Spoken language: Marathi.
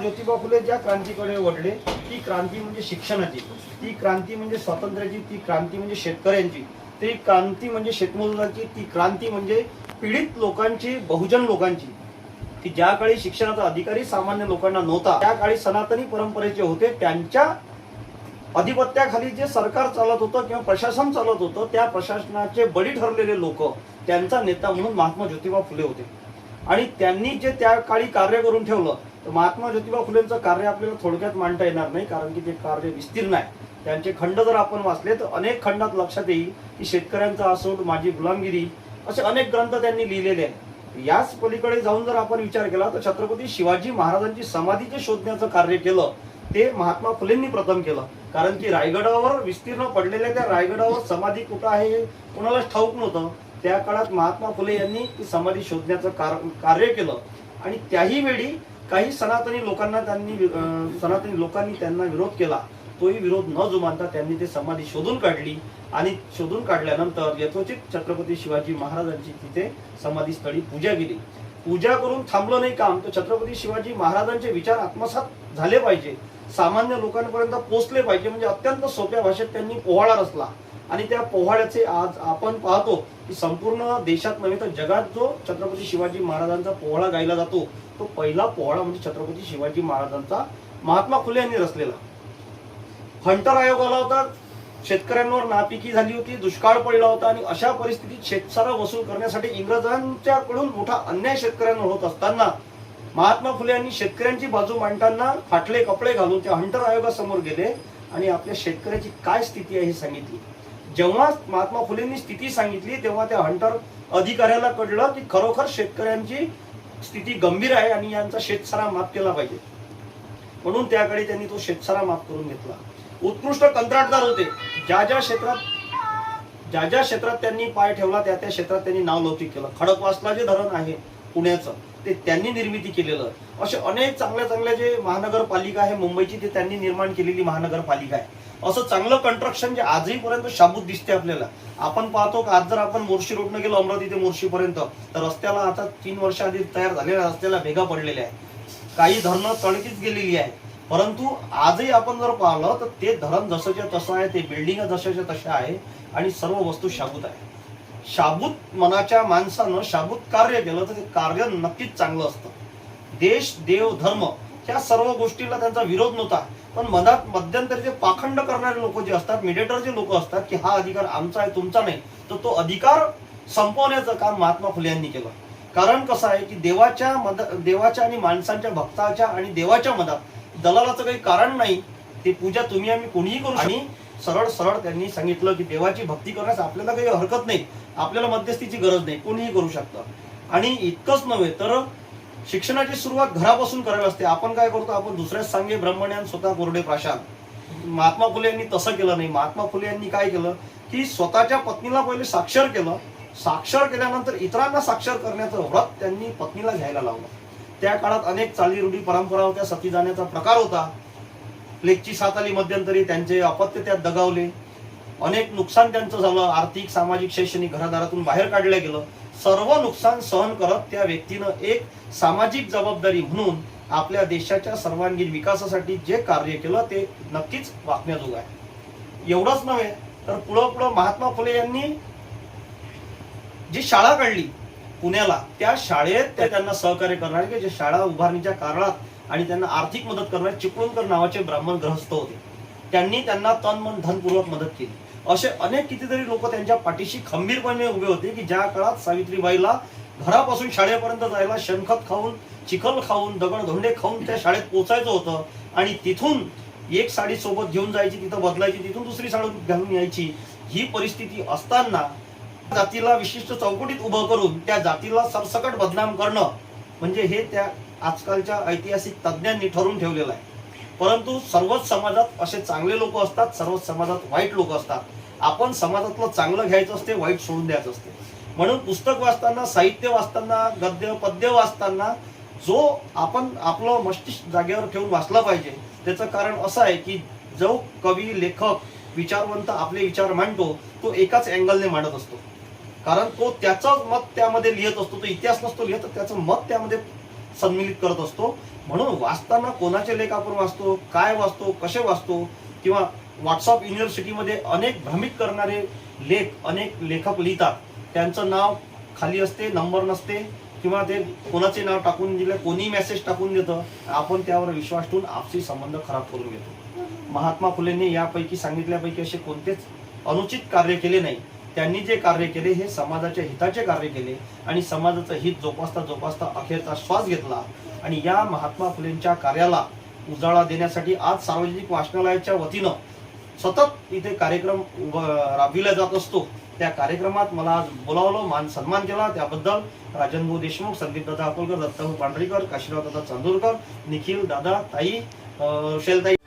ज्योतिबा फुले ज्या क्रांतीकडे वळले ती क्रांती म्हणजे शिक्षणाची. ती क्रांती म्हणजे स्वातंत्र्याची ती क्रांती म्हणजे शेतकऱ्यांची. ती क्रांती म्हणजे शेतमजुरांची ती क्रांती म्हणजे पीडित लोकांची बहुजन लोकांची. की ज्या काळी शिक्षणाचा अधिकारी सामान्य लोकांना नव्हता त्या काळी सनातनी परंपरेचे होते त्यांच्या अधिपत्याखाली जे सरकार चालत होतं किंवा प्रशासन चालत होतं त्या प्रशासनाचे बळी ठरलेले लोक त्यांचा नेता म्हणून महात्मा ज्योतिबा फुले होते. आणि त्यांनी जे त्या काळी कार्य करून ठेवलं तर महात्मा ज्योतिबा फुलेंचं कार्य आपल्याला थोडक्यात मांडता येणार नाही कारण की ते कार्य विस्तीर्ण आहे. त्यांचे खंड जर आपण वाचले तर अनेक खंडात लक्षात येईल की शेतकऱ्यांचा असोट माझी गुलामगिरी असे अनेक ग्रंथ त्यांनी लिहिलेले आहेत. याच पलीकडे जाऊन जर आपण विचार केला तर छत्रपती शिवाजी महाराजांची समाधीचे शोधण्याचं कार्य केलं ते महात्मा फुलेंनी प्रथम केलं. कारण की रायगडावर विस्तीर्ण पडलेल्या त्या रायगडावर समाधी कुठं आहे हे कोणालाच ठाऊक नव्हतं. त्या काळात महात्मा फुले यांनी ती समाधी शोधण्याचं कार- कार्य केलं. आणि त्याही वेळी काही सनातनी लोकांना त्यांनी सनातनी लोकांनी त्यांना विरोध केला तोही विरोध न जुमानता त्यांनी ते समाधी शोधून काढली. आणि शोधून काढल्यानंतर यथोचित छत्रपती शिवाजी महाराजांची तिथे समाधी स्थळी पूजा केली. पूजा करून थांबलं नाही काम तर छत्रपती शिवाजी महाराजांचे विचार आत्मसात झाले पाहिजे. सामान्य लोकांपर्यंत पोहोचले पाहिजे म्हणजे अत्यंत सोप्या भाषेत त्यांनी पोवाडा रचला. आणि त्या पोवाड्याचे आज आपण पाहतो की संपूर्ण देशात नव्हे तर जगात जो छत्रपती शिवाजी महाराजांचा पोहळा गायला जातो तो पहिला पोहळा म्हणजे छत्रपती शिवाजी महाराजांचा महात्मा फुले यांनी रचलेला. हंटर आयोग आला होता शेतकऱ्यांवर नापिकी झाली होती दुष्काळ पडला होता आणि अशा परिस्थितीत शेतसारा वसूल करण्यासाठी इंग्रजांच्याकडून मोठा अन्याय शेतकऱ्यांवर होत असताना महात्मा फुले यांनी शेतकऱ्यांची बाजू मांडताना फाटले कपडे घालून त्या हंटर आयोगासमोर गेले आणि आपल्या शेतकऱ्याची काय स्थिती आहे हे सांगितली. जेव्हा महात्मा फुलेंनी स्थिती सांगितली तेव्हा त्या हंटर अधिकाऱ्याला कळलं की खरोखर शेतकऱ्यांची स्थिती गंभीर आहे आणि यांचा शेतसारा माफ केला पाहिजे. म्हणून त्याकडे त्यांनी तो शेतसारा माफ करून घेतला. उत्कृष्ट कंत्राटदार होते. ज्या ज्या क्षेत्रात ज्या ज्या क्षेत्रात त्यांनी पाय ठेवला त्या त्या क्षेत्रात त्यांनी नाव लौकिक केलं. खडकवासला जे धरण आहे पुण्याचं ते त्यांनी निर्मिती केलेलं. असे अनेक चांगल्या चांगल्या जे महानगरपालिका आहे मुंबईची ते त्यांनी निर्माण केलेली महानगरपालिका आहे. असं चांगलं कंस्ट्रक्शन जे आजही पर्यंत शाबूत दिसते आपल्याला. आपण पाहतो की आज जर आपण मोर्शी रोडनं गेलो अमरावती ते मोर्शीपर्यंत तर रस्त्याला आता तीन वर्ष आधी तयार झालेल्या रस्त्याला भेगा पडलेल्या आहे काही धरणं तणकीच गेलेली आहे परंतु आजही आपण जर पाहिलं तर ते धरण जसंच्या तसं आहे ते बिल्डिंग जशाच्या तशा आहे आणि सर्व वस्तू शाबूत आहे शाबूत मनाच्या माणसानं शाबूत कार्य केलं तर ते कार्य नक्कीच चांगलं असतं. देश देव धर्म ह्या सर्व गोष्टीला त्यांचा विरोध नव्हता. पण मनात मध्यंतरी पाखंड करणारे लोक जे असतात मिडिएटर जे लोक असतात की हा अधिकार आमचा आहे तुमचा नाही तर तो अधिकार संपवण्याचं काम महात्मा फुले यांनी केलं. कारण कसं आहे की देवाच्या मद देवाच्या आणि माणसांच्या भक्ताच्या आणि देवाच्या मधात दलालाचं काही कारण नाही. ते पूजा तुम्ही आम्ही कोणीही करू आणि सरळ सरळ त्यांनी सांगितलं की देवाची भक्ती करण्यास आपल्याला काही हरकत नाही. आपल्याला मध्यस्थीची गरज नाही. कोणीही करू शकतं. आणि इतकंच नव्हे तर शिक्षणाची सुरुवात घरापासून करावी असते. आपण काय करतो आपण दुसऱ्याच सांगे ब्रह्मज्ञान स्वतः कोरडे प्राशांत महात्मा फुले यांनी तसं केलं नाही. महात्मा फुले यांनी काय केलं की स्वतःच्या पत्नीला पहिले साक्षर केलं. साक्षर केल्यानंतर इतरांना साक्षर करण्याचं व्रत त्यांनी पत्नीला घ्यायला लावलं. त्या काळात अनेक चाली रूढी परंपरा होत्या. सती जाण्याचा प्रकार होता. प्लेगची सात आली मध्यंतरी त्यांचे अपत्य त्यात दगावले. अनेक नुकसान त्यांचं झालं आर्थिक सामाजिक शैक्षणिक घरादारातून बाहेर काढलं गेलं. सर्व नुकसान सहन करत त्या व्यक्तीनं एक सामाजिक जबाबदारी म्हणून आपल्या देशाच्या सर्वांगीण विकासासाठी जे कार्य केलं ते नक्कीच वाचण्याजोग आहे. एवढंच नव्हे तर पुढं पुढं महात्मा फुले यांनी जी शाळा काढली पुण्याला त्या शाळेत त्या त्यांना सहकार्य करणारे की जे शाळा उभारणीच्या कारणात आणि त्यांना आर्थिक मदत करणारे चिपळूणकर नावाचे ब्राह्मण ग्रहस्थ होते. त्यांनी त्यांना तन मन धनपूर्वक मदत केली. असे अनेक कितीतरी लोक त्यांच्या पाठीशी खंबीरपणे उभे होते की ज्या काळात सावित्रीबाईला घरापासून शाळेपर्यंत जायला शेणखत खाऊन चिखल खाऊन दगड धोंडे खाऊन त्या शाळेत पोचायचं होतं आणि तिथून एक साडी सोबत घेऊन जायची तिथं बदलायची तिथून दुसरी साडी घालून यायची ही परिस्थिती असताना जातीला विशिष्ट चौकटीत उभं करून त्या जातीला सरसकट बदनाम करणं म्हणजे हे त्या आजकालच्या ऐतिहासिक तज्ज्ञांनी ठरवून ठेवलेलं आहे. परंतु सर्वच समाजात असे चांगले लोक असतात सर्वच समाजात वाईट लोक असतात. आपण समाजातलं चांगलं घ्यायचं असते वाईट सोडून द्यायचं असते. म्हणून पुस्तक वाचताना साहित्य वाचताना गद्य पद्य वाचताना जो आपण आपलं मस्तिष्क जागेवर ठेवून वाचलं पाहिजे त्याचं कारण असं आहे की जो कवी लेखक विचारवंत आपले विचार मांडतो तो एकाच अँगलने मांडत असतो. कारण तो त्याचं मत त्यामध्ये लिहित असतो तो इतिहास नसतो लिहित त्याचं मत त्यामध्ये सन्मिलित करत असतो. म्हणून वाचताना कोणाचे लेख आपण वाचतो काय वाचतो कसे वाचतो किंवा व्हॉट्सअप युनिव्हर्सिटीमध्ये अनेक भ्रमित करणारे लेख अनेक लेखक लिहितात. त्यांचं नाव खाली असते नंबर नसते किंवा ते कोणाचे नाव टाकून दिले कोणी मेसेज टाकून देतं आपण त्यावर विश्वास ठेवून आपसी संबंध खराब करून घेतो. महात्मा फुलेंनी यापैकी सांगितल्यापैकी असे कोणतेच अनुचित कार्य केले नाही. त्यांनी जे कार्य केले हे समाजाच्या हिताचे कार्य केले आणि समाजाचं हित जोपासता जोपासता अखेरचा श्वास घेतला आणि या महात्मा फुलेंच्या कार्याला उजाळा देण्यासाठी आज सार्वजनिक वाचनालयाच्या वतीनं सतत इथे कार्यक्रम राबविला जात असतो. त्या कार्यक्रमात मला आज बोलावलं मान सन्मान केला. त्याबद्दल राजन भाऊ देशमुख संदीप दादा अकोलकर दत्ताभाऊ पांढरीकर काशीराव दादा चांदूरकर निखिल दादा ताई शैलताई